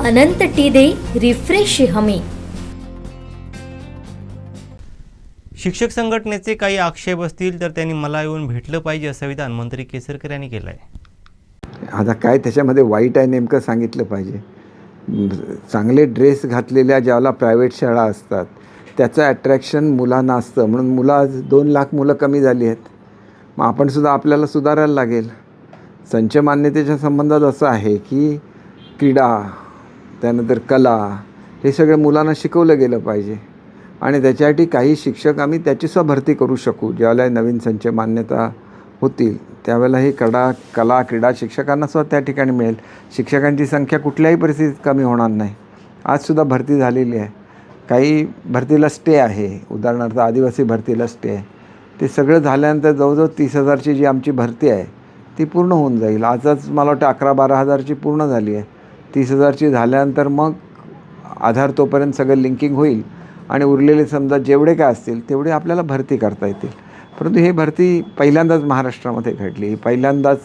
अनंत T दे refresh हमी. शिक्षक संघटनेचे काही आक्षेप असतील तर त्यांनी मला येऊन भेटलं पाहिजे असं विधान मंत्री केसरकर यांनी केलं आहे आता काय त्याच्यामध्ये वाईट आहे नेमकं सांगितलं पाहिजे. चांगले ड्रेस घातलेल्या ज्याला प्रायव्हेट शाळा असतात त्याचं अट्रॅक्शन मुलांना असतं. म्हणून मुलं आज दोन लाख मुलं कमी झाली आहेत. मग आपण सुद्धा आपल्याला सुधारायला लागेल. संच मान्यतेच्या संबंधात असं आहे की क्रीडा त्यानंतर कला हे सगळं मुलांना शिकवलं गेलं पाहिजे. आणि त्याच्यासाठी काही शिक्षक आम्ही त्याचीसुद्धा भरती करू शकू. ज्यावेळेला नवीन संच मान्यता होतील त्यावेळेला हे कडा कला क्रीडा शिक्षकांना सुद्धा त्या ठिकाणी मिळेल. शिक्षकांची संख्या कुठल्याही परिस्थितीत कमी होणार नाही. आजसुद्धा भरती झालेली आहे. काही भरतीला स्टे आहे. उदाहरणार्थ आदिवासी भरतीला स्टे आहे ते सगळं झाल्यानंतर जवळजवळ तीस हजारची जी आमची भरती आहे ती पूर्ण होऊन जाईल. आजच मला वाटतं अकरा बारा हजारची पूर्ण झाली आहे. तीस हजारची झाल्यानंतर मग आधार तोपर्यंत सगळं लिंकिंग होईल. आणि उरलेले समजा जेवढे काय असतील तेवढे आपल्याला भरती करता येतील. परंतु हे भरती पहिल्यांदाच महाराष्ट्रामध्ये घडली. पहिल्यांदाच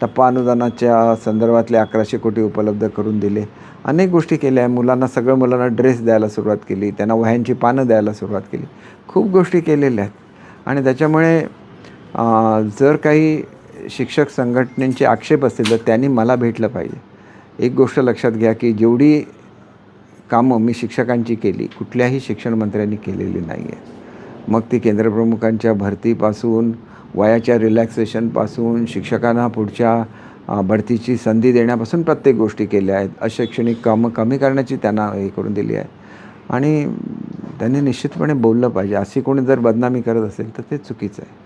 टप्पा अनुदानाच्या संदर्भातले अकराशे कोटी उपलब्ध करून दिले. अनेक गोष्टी केल्या. मुलांना सगळं मुलांना ड्रेस द्यायला सुरुवात केली. त्यांना वह्यांची पानं द्यायला सुरुवात केली. खूप गोष्टी केलेल्या आहेत. आणि त्याच्यामुळे जर काही शिक्षक संघटनेचे आक्षेप असतील तर त्यांनी मला भेटलं पाहिजे. एक गोष्ट लक्षात घ्या की जेवढी कामं मी शिक्षकांची केली कुठल्याही शिक्षण मंत्र्यांनी केलेली नाही आहे मग ती केंद्रप्रमुखांच्या भरतीपासून वयाच्या रिलॅक्सेशनपासून शिक्षकांना पुढच्या भरतीची बढतीची संधी देण्यापासून प्रत्येक गोष्टी केल्या आहेत. अशैक्षणिक कामं कमी करण्याची त्यांना हे करून दिली आहे. आणि त्यांनी निश्चितपणे बोललं पाहिजे. अशी कोणी जर बदनामी करत असेल तर ते चुकीचं आहे.